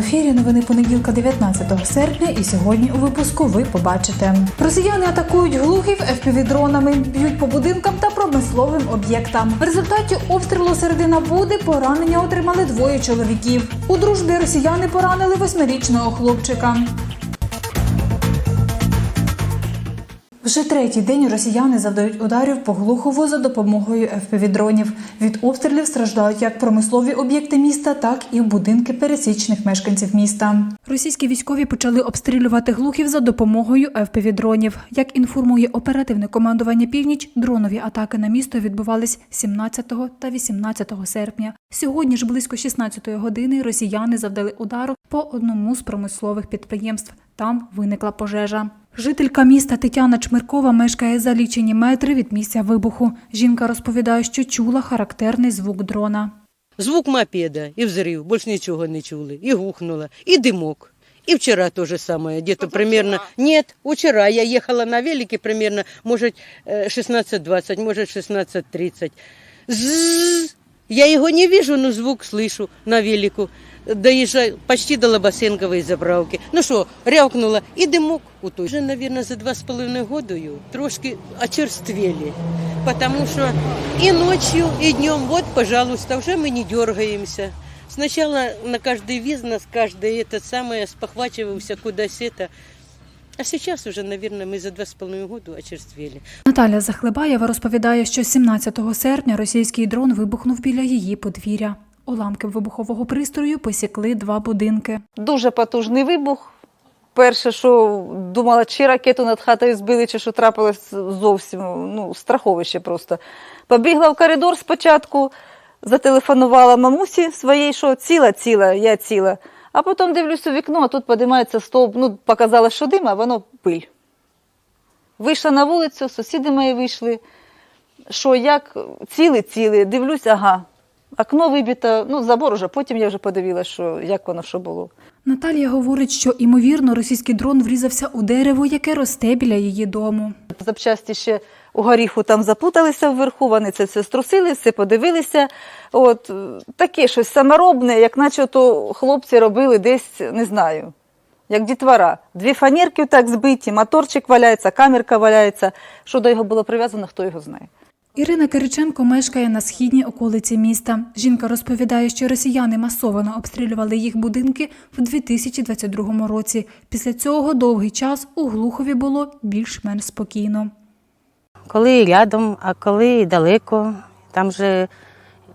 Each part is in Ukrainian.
ефірі новини понеділка 19 серпня. І сьогодні у випуску ви побачите. Росіяни атакують глухів FPV-дронами, б'ють по будинкам та промисловим об'єктам. В результаті обстрілу середина Буди поранення отримали двоє чоловіків. У дружбі росіяни поранили восьмирічного хлопчика. Вже третій день росіяни завдають ударів по Глухову за допомогою FPV-дронів. Від обстрілів страждають як промислові об'єкти міста, так і будинки пересічних мешканців міста. Російські військові почали обстрілювати Глухів за допомогою FPV-дронів. Як інформує оперативне командування Північ, дронові атаки на місто відбувались 17 та 18 серпня. Сьогодні ж близько 16 години росіяни завдали удару по одному з промислових підприємств. Там виникла пожежа. Жителька міста Тетяна Чмиркова мешкає за лічені метри від місця вибуху. Жінка розповідає, що чула характерний звук дрона. Звук мопеда і взрив, більш нічого не чули. І гухнуло, і димок. И вчера то же самое, где-то примерно... Нет, вчера я ехала на велике примерно, может, э, 16.20, может, 16.30. Я его не вижу, но звук слышу на велику Доезжаю почти до Лобасенковой заправки. Ну що, рявкнула, і димок у той. Вже, наверное, за два з половиною годою трошки очерствели. Потому що і ночью, і днем, вот, пожалуйста, вже ми не дергаемся. Сначала на каждый визнос, каждый это самое спохвачивался куда-то это. А сейчас уже, наверное, мы за два с половиной года очерствели. Наталя Захлебаєва розповідає, що 17 серпня російський дрон вибухнув біля її подвір'я. Уламки вибухового пристрою посікли два будинки. Дуже потужний вибух. Перше, що думала, чи ракету над хатою збили, чи що трапилось зовсім ну, страховище просто. Побігла в коридор спочатку, зателефонувала мамусі своїй, що ціла, ціла, я ціла. А потім дивлюсь у вікно, а тут підіймається стовп. Ну, показала, що дим, а воно пиль. Вийшла на вулицю, сусіди мої вийшли. Що як ціли, ціли, дивлюсь, ага. Окно вибито, ну, забор уже, потім я вже подивилася, що як воно що було. Наталія говорить, що імовірно російський дрон врізався у дерево, яке росте біля її дому. Запчасті ще у горіху там запуталися вверху, вони це все струсили, все подивилися. От таке щось саморобне, як наче то хлопці робили десь, не знаю, як дітвора. Дві фанерки так збиті, моторчик валяється, камерка валяється. Що до його було прив'язано, хто його знає. Ірина Кириченко мешкає на східній околиці міста. Жінка розповідає, що росіяни масово обстрілювали їх будинки в 2022 році. Після цього довгий час у Глухові було більш-менш спокійно. Коли рядом, а коли далеко. Там же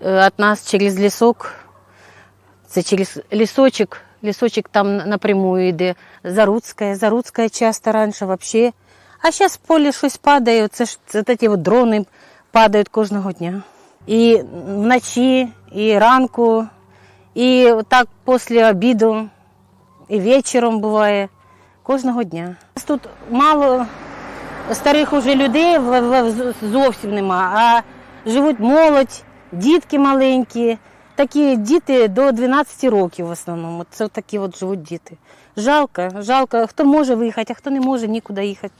від нас через лісок, це через лісочок, лісочок там напрямую йде. Заруцька, Заруцька часто раніше взагалі. А зараз в полі щось падає, це ж це такі от дрони падають кожного дня. І вночі, і ранку, і так після обіду, і вечором буває. Кожного дня. Тут мало старих уже людей зовсім нема, а живуть молодь, дітки маленькі. Такі діти до 12 років в основному. Це такі от живуть діти. Жалко, жалко. Хто може виїхати, а хто не може, нікуди їхати.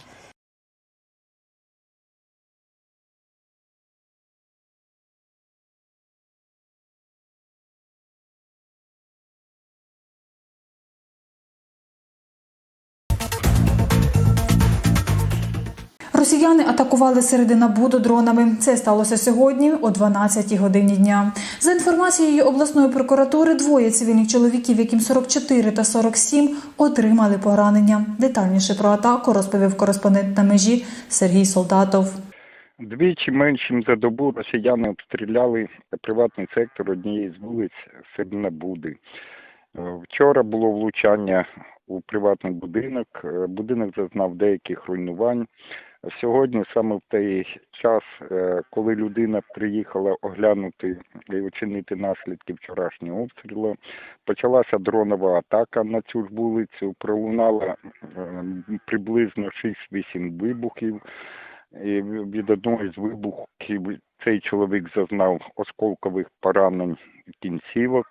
Атакували середина Буду дронами. Це сталося сьогодні о 12 годині дня. За інформацією обласної прокуратури, двоє цивільних чоловіків, яким 44 та 47, отримали поранення. Детальніше про атаку розповів кореспондент на межі Сергій Солдатов. Двічі меншим за добу росіяни обстріляли приватний сектор однієї з вулиць Седнабуди. Е, Вчора було влучання у приватний будинок. Будинок зазнав деяких руйнувань. Сьогодні, саме в той час, е, коли людина приїхала оглянути і оцінити наслідки вчорашнього обстрілу, почалася дронова атака на цю ж вулицю. Пролунало е, приблизно 6-8 вибухів. І від одного з вибухів цей чоловік зазнав осколкових поранень кінцівок,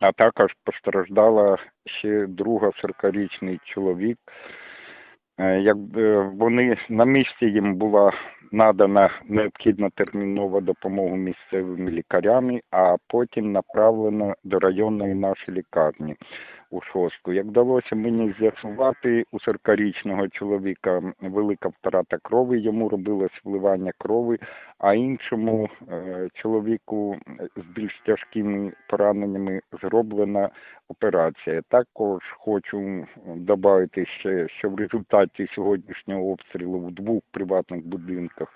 а також постраждала ще друга 40-річний чоловік. Е, Як е, вони на місці їм була надана необхідна термінова допомога місцевими лікарями, а потім направлено до районної нашої лікарні у шостку. Як вдалося мені з'ясувати, у 40-річного чоловіка велика втрата крові, йому робилось вливання крови, а іншому е, чоловіку з більш тяжкими пораненнями зроблена операція. Також хочу додати ще, що в результаті сьогоднішнього обстрілу в двох приватних будинках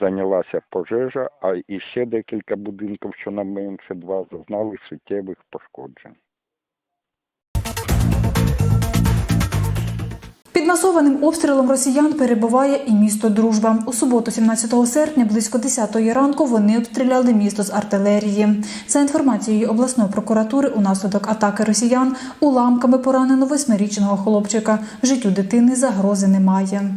зайнялася пожежа, а і ще декілька будинків, що на менше два, зазнали суттєвих пошкоджень. Масованим обстрілом росіян перебуває і місто Дружба. У суботу, 17 серпня, близько 10 ранку, вони обстріляли місто з артилерії. За інформацією обласної прокуратури, унаслідок атаки росіян уламками поранено восьмирічного хлопчика. Життю дитини загрози немає.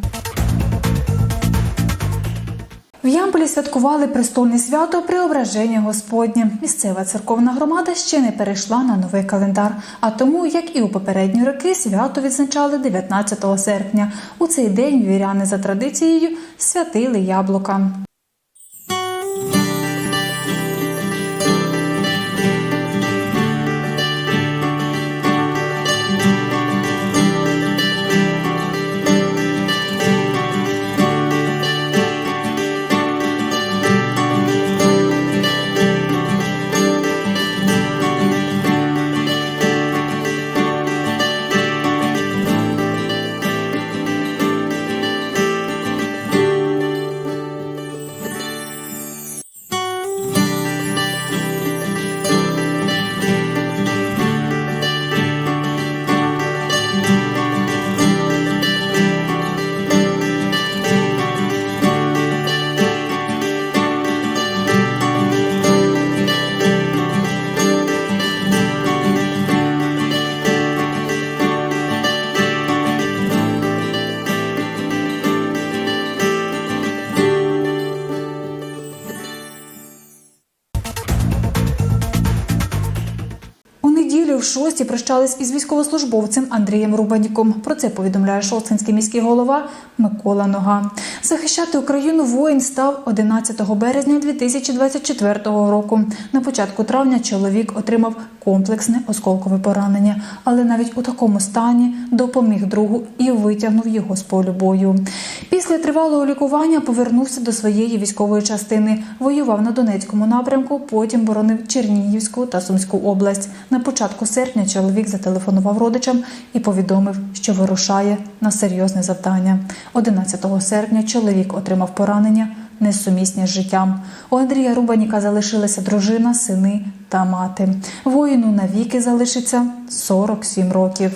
В Ямполі святкували престольне свято Преображення Господнє. Місцева церковна громада ще не перейшла на новий календар. А тому, як і у попередні роки, свято відзначали 19 серпня. У цей день віряни за традицією святили яблука. Неділю прощались із військовослужбовцем Андрієм Рубаніком. Про це повідомляє Шосткинський міський голова Микола Нога. Захищати Україну воїн став 11 березня 2024 року. На початку травня чоловік отримав комплексне осколкове поранення, але навіть у такому стані допоміг другу і витягнув його з полю бою. Після тривалого лікування повернувся до своєї військової частини. Воював на Донецькому напрямку, потім боронив Чернігівську та Сумську область. На початку серпня чоловік зателефонував родичам і повідомив, що вирушає на серйозне завдання. 11 серпня чоловік отримав поранення несумісні з життям. У Андрія Рубаніка залишилася дружина, сини та мати. Воїну навіки залишиться 47 років.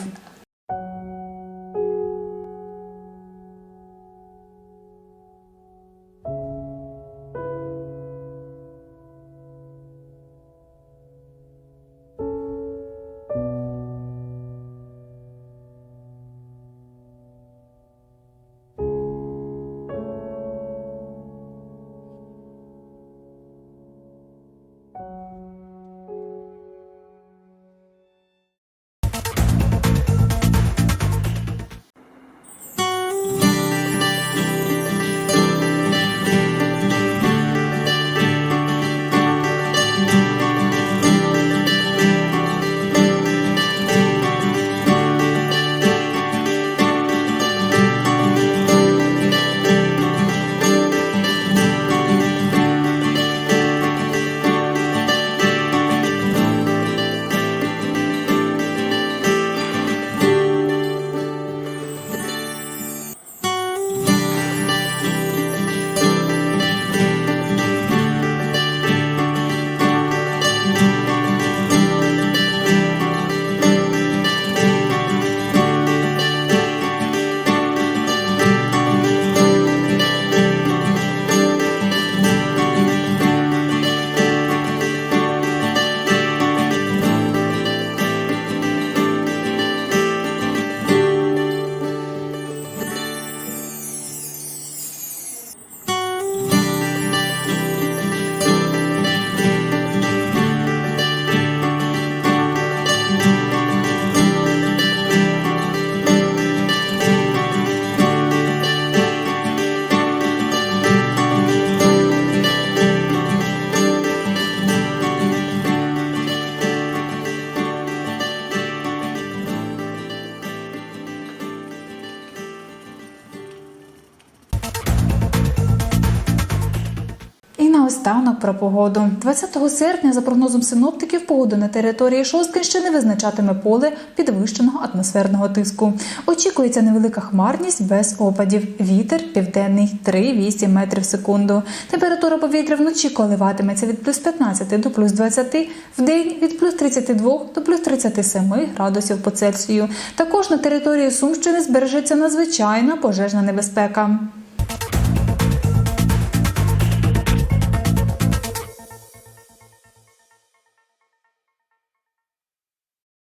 Наостанок про погоду. 20 серпня, за прогнозом синоптиків, погоду на території Шосткинщини визначатиме поле підвищеного атмосферного тиску. Очікується невелика хмарність без опадів. Вітер південний 3-8 метрів в секунду. Температура повітря вночі коливатиметься від плюс 15 до плюс 20, в день від плюс 32 до плюс 37 градусів по Цельсію. Також на території Сумщини збережеться надзвичайна пожежна небезпека.